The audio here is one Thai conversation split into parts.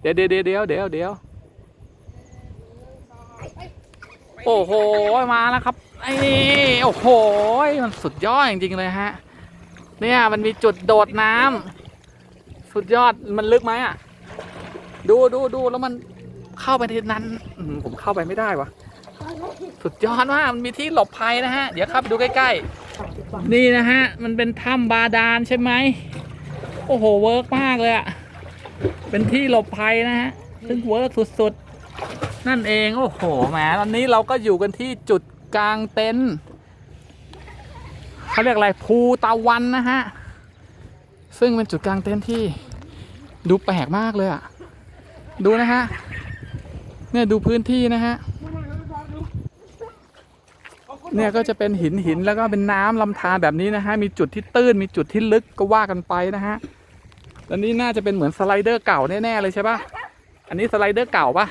เดี๋ยวเดี๋ยวเดี๋ยวเดี๋ยวเดี๋ยวโอ้โห มาแล้วครับไอ้โอ้โห มันสุดยอดจริงๆเลยฮะ เนี่ยมันมีจุดโดดน้ำสุดยอดมันลึกไหมอะ ดูดูดูแล้วมันเข้าไปที่นั้นผมเข้าไปไม่ได้วะสุดยอดมากมันมีที่หลบภัยนะฮะ เดี๋ยวเข้าไปดูใกล้ๆ นี่นะฮะ มันเป็นถ้ำบาดาลใช่ไหม โอ้โห เวิร์กมากเลยอะ เป็นที่หลบภัยนะฮะ ซึ่งเวิร์กสุดๆ นั่นเอง โอ้โห แหม ตอนนี้เราก็อยู่กันที่จุดกลางเต็นท์เขาเรียกอะไร ภูตะวันนะฮะ ซึ่งเป็นจุดกลางเต็นท์ที่ดูแปลกมากเลยอะดูนะฮะ เนี่ยดูพื้นที่นะฮะ เนี่ยก็จะเป็นหินหินแล้วก็เป็นน้ำลำธารแบบนี้นะฮะ มีจุดที่ตื้น มีจุดที่ลึกก็ว่ากันไปนะฮะ แล้วนี่น่าจะเป็นเหมือนสไลเดอร์เก่าแน่ๆเลยใช่ปะอันนี้สไลเดอร์เก่าปะ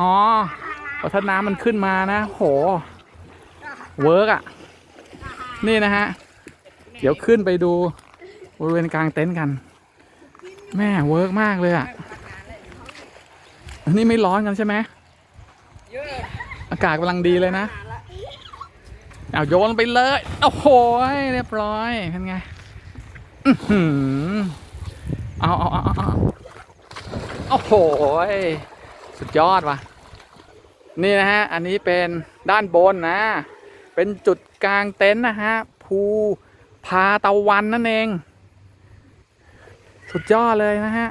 อ๋อพอถ้าน้ำมันขึ้นมานะ โห เวิร์กอะ นี่นะฮะ เดี๋ยวขึ้นไปดูบริเวณกลางเต็นท์กัน แม่เวิร์กมากเลยอะ อันนี้ไม่ร้อนกันใช่ไหมอากาศกำลังดีเลยนะ เอาโยนไปเลย โอ้โห เรียบร้อย เป็นไง เอาเอาเอาเอาโอ้โหสุดยอดว่ะ นี่นะฮะ อันนี้เป็นด้านบนนะ เป็นจุดกลางเต็นท์นะฮะ ภูพาตะวันนั่นเอง สุดยอดเลยนะฮะ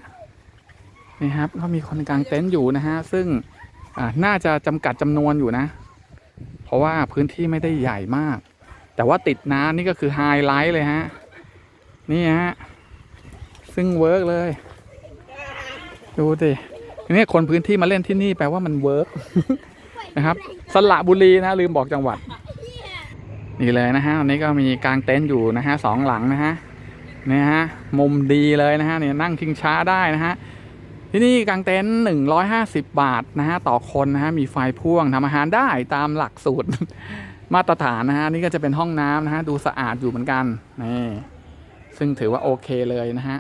นี่ครับก็มีคนกลางเต็นท์อยู่นะฮะ ซึ่งน่าจะจำกัดจำนวนอยู่นะ เพราะว่าพื้นที่ไม่ได้ใหญ่มาก แต่ว่าติดน้ำนี่ก็คือไฮไลท์เลยฮะ นี่ฮะ ซึ่งเวิร์กเลย ดูสินี่คนพื้นที่มาเล่นที่นี่แปลว่ามันเวิร์กนะครับ สระบุรีนะลืมบอกจังหวัด นี่เลยนะฮะวันนี้ก็มีกางเต็นท์อยู่นะฮะสองหลังนะฮะนี่ฮะมุมดีเลยนะฮะเนี่ยนั่งชิงช้าได้นะฮะที่นี่กางเต็นท์หนึ่งร้อยห้าสิบบาทนะฮะต่อคนนะฮะมีไฟพ่วงทำอาหารได้ตามหลักสูตรมาตรฐานนะฮะนี่ก็จะเป็นห้องน้ำนะฮะดูสะอาดอยู่เหมือนกันนี่ ซึ่งถือว่าโอเคเลยนะฮะ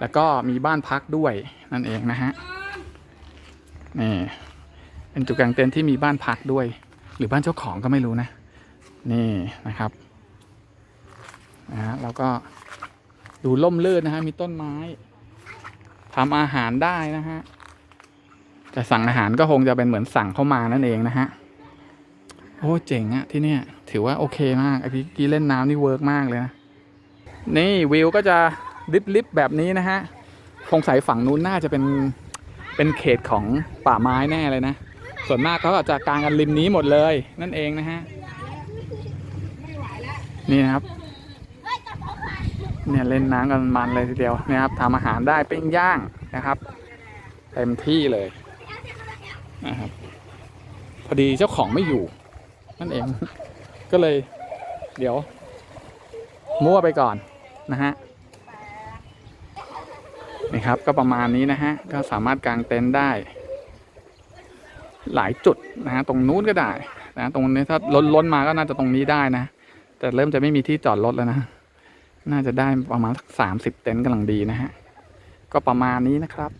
แล้วก็มีบ้านพักด้วยนั่นเองนะฮะ นี่ เป็นจุดกางเต็นท์ที่มีบ้านพักด้วย หรือบ้านเจ้าของก็ไม่รู้นะ นี่นะครับนะฮะแล้วก็ดูล่มลื่นนะฮะ มีต้นไม้ทำอาหารได้นะฮะแต่สั่งอาหารก็คงจะเป็นเหมือนสั่งเข้ามานั่นเองนะฮะ โอ้เจ๋งอะที่เนี่ย ถือว่าโอเคมากไอพี่กี้เล่นน้ำนี่เวิร์กมากเลยนะ นี่วิวก็จะลิบลิบแบบนี้นะฮะคงใส่ฝั่งนู้นน่าจะเป็นเป็นเขตของป่าไม้แน่เลยนะ ส่วนมากเขาก็จะกางกันริมนี้หมดเลยนั่นเองนะฮะนี่นะครับเนี่ยเล่นน้ำกันมันเลยทีเดียวนะครับทำอาหารได้ปิ้งย่างนะครับเต็มที่เลยนะครับพอดีเจ้าของไม่อยู่ นั่นเองก็เลย เดี๋ยว มั่วไปก่อนนะฮะนี่ครับก็ประมาณนี้นะฮะก็สามารถกางเต็นท์ได้ หลายจุดนะฮะตรงนู้นก็ได้นะตรงนี้ถ้าล้นล้นมาก็น่าจะตรงนี้ได้นะ แต่เริ่มจะไม่มีที่จอดรถแล้วนะ น่าจะได้ประมาณสักสามสิบเต็นท์กำลังดีนะฮะก็ประมาณนี้นะครับ